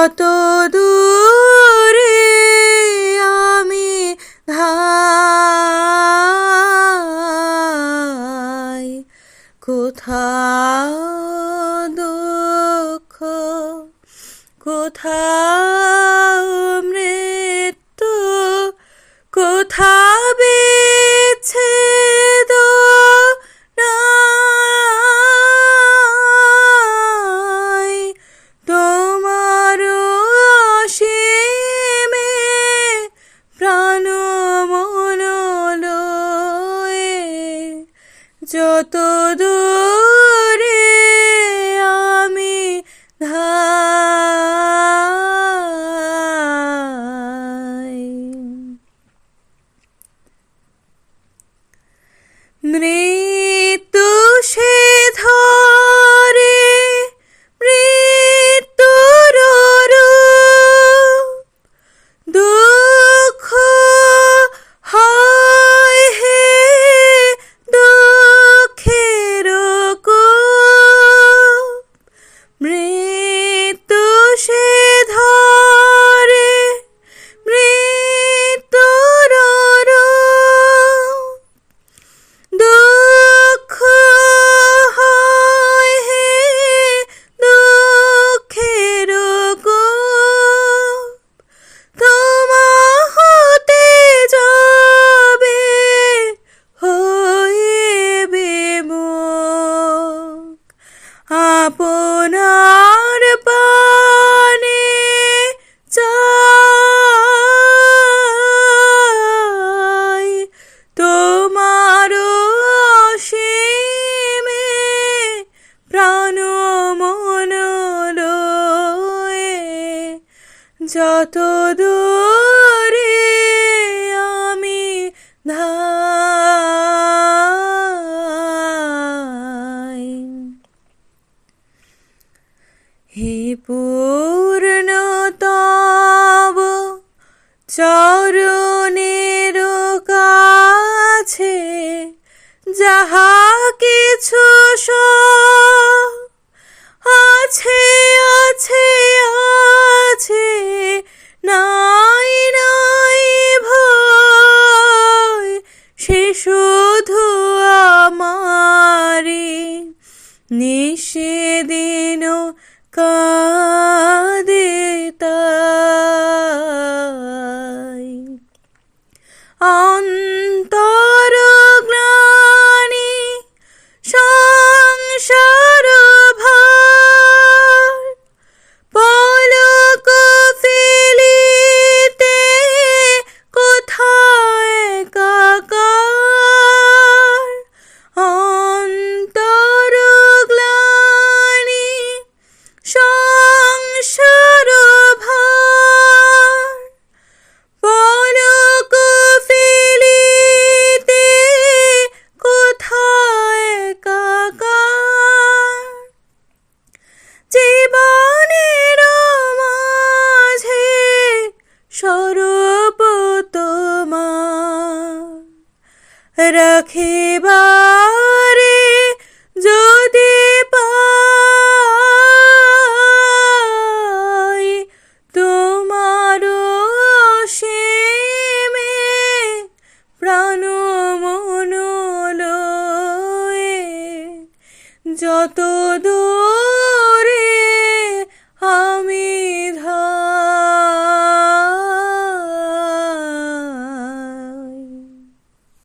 কত দূরে আমি ধাই। কোথাও দুঃখ কোথাও যত দূরে আমি ধাই আপনার পানে চাই। তোমার অসীমে প্রাণ মন যত দূরে পূর্ণতব চরণের কাছে যাহা কিছু আছে আছে আছে, নাই নাই ভয়, সে শুধু আমারে নিষেদিন রাখিবারে যদি পাই তোমার অসীমে প্রাণ মন যত দূর